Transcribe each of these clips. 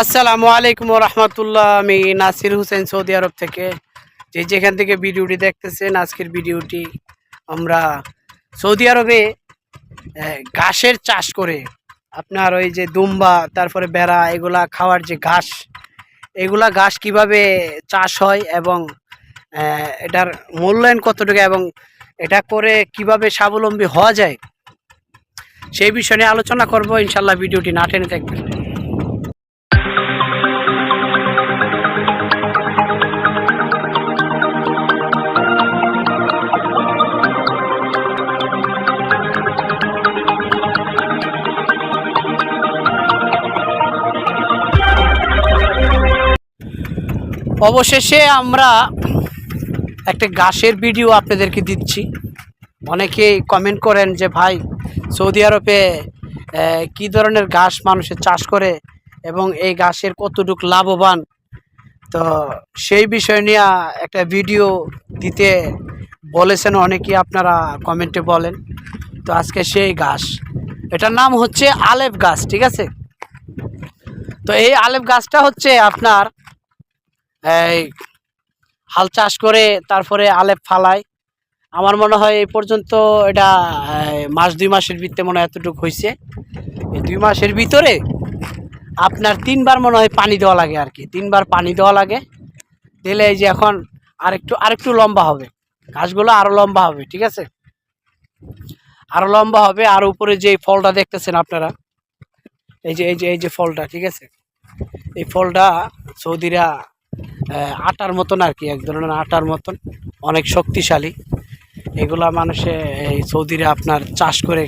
আসসালামু আলাইকুম রহমতুল্লাহ আমি নাসির হোসেন সৌদি আরব থেকে। যে যেখান থেকে ভিডিওটি দেখতেছেন, আজকের ভিডিওটি আমরা সৌদি আরবে ঘাসের চাষ করে আপনার ওই যে দুম্বা, তারপরে বেড়া, এগুলা খাওয়ার যে ঘাস, এগুলা ঘাস কীভাবে চাষ হয় এবং এটার মূল্যায়ন কতটুকু এবং এটা করে কীভাবে স্বাবলম্বী হওয়া যায়, সেই বিষয় নিয়ে আলোচনা করব। ইনশাল্লাহ ভিডিওটি না টেনে দেখবেন। অবশেষে আমরা একটা গাছের ভিডিও আপনাদেরকে দিচ্ছি। অনেকেই কমেন্ট করেন যে, ভাই, সৌদি আরবে কি ধরনের ঘাস মানুষের চাষ করে এবং এই ঘাসের কতটুক লাভবান? তো সেই বিষয় নিয়ে একটা ভিডিও দিতে বলেছেন অনেকেই, আপনারা কমেন্টে বলেন। তো আজকে সেই ঘাস। এটার নাম হচ্ছে আলেপ গাছ ঠিক আছে? তো এই আলেপ গাছটা হচ্ছে আপনার হাল চাষ করে তারপরে আলেপ ফালায় আমার মনে হয় এই পর্যন্ত এটা মাস দুই মাসের ভিতরে মনে হয় এতটুকু হয়েছে এই দুই মাসের ভিতরে আপনার তিনবার মনে হয় পানি দেওয়া লাগে আর কি। তিনবার পানি দেওয়া লাগে। দিলে এই যে এখন আরেকটু আরেকটু লম্বা হবে। গাছগুলো আরও লম্বা হবে, ঠিক আছে? আরও লম্বা হবে, আর উপরে যে ফলটা দেখতেছেন আপনারা, এই যে এই যে এই যে ফলটা, ঠিক আছে? এই ফলটা সৌদিরা আটার মতন আর কি, এক ধরনের আটার মতন, অনেক শক্তিশালী। এগুলা মানুষে, এই সৌদিরা আপনার চাষ করে,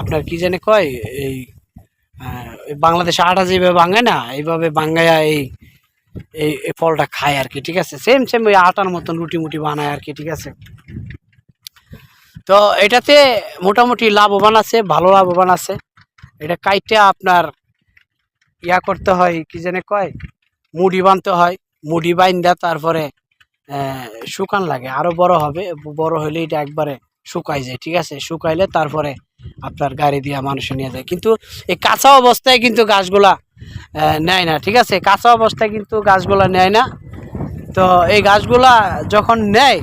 আপনার কি জানে কয়, এই বাংলাদেশে আটা যেভাবে ভাঙে না, এইভাবে এই এই এই ফলটা খায় আর কি, ঠিক আছে? সেম সেম ওই আটার মতন রুটি মুটি বানায় আর কি, ঠিক আছে? তো এটাতে মোটামুটি লাভবান আছে, ভালো লাভবান আছে। এটা কাইটে আপনার ইয়া করতে হয়, কি জানে কয়, মুড়ি বানতে হয়। মুড়ি বাইন্দা তারপরে শুকান লাগে। আরও বড় হবে, বড় হলে এটা একবারে শুকাই যায়, ঠিক আছে? শুকাইলে তারপরে আপনার গাড়ি দিয়ে মানুষে নিয়ে যায়। কিন্তু এই কাঁচা অবস্থায় কিন্তু গাছগুলা নেয় না, ঠিক আছে? কাঁচা অবস্থায় কিন্তু গাছগুলা নেয় না। তো এই গাছগুলা যখন নেয়,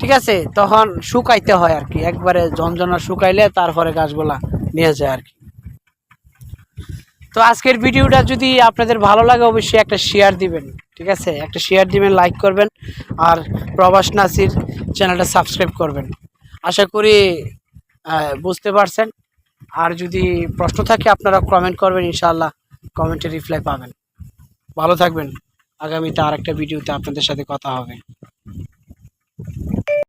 ঠিক আছে? তখন শুকাইতে হয় আর কি। একবারে ঝনঝনা শুকাইলে তারপরে গাছগুলা নিয়ে যায় আর কি। তো আজকের ভিডিওটা যদি আপনাদের ভালো লাগে, অবশ্যই একটা শেয়ার দিবেন। ঠিক আছে? একটা শেয়ার দিবেন লাইক করবেন আর প্রবাস নাসির চ্যানেলটা সাবস্ক্রাইব করবেন। আশা করি বুঝতে পারছেন। আর যদি প্রশ্ন থাকে, আপনারা কমেন্ট করবেন, ইনশাআল্লাহ কমেন্টে রিপ্লাই পাবেন। ভালো থাকবেন। আগামীতে আর একটা ভিডিওতে আপনাদের সাথে কথা হবে।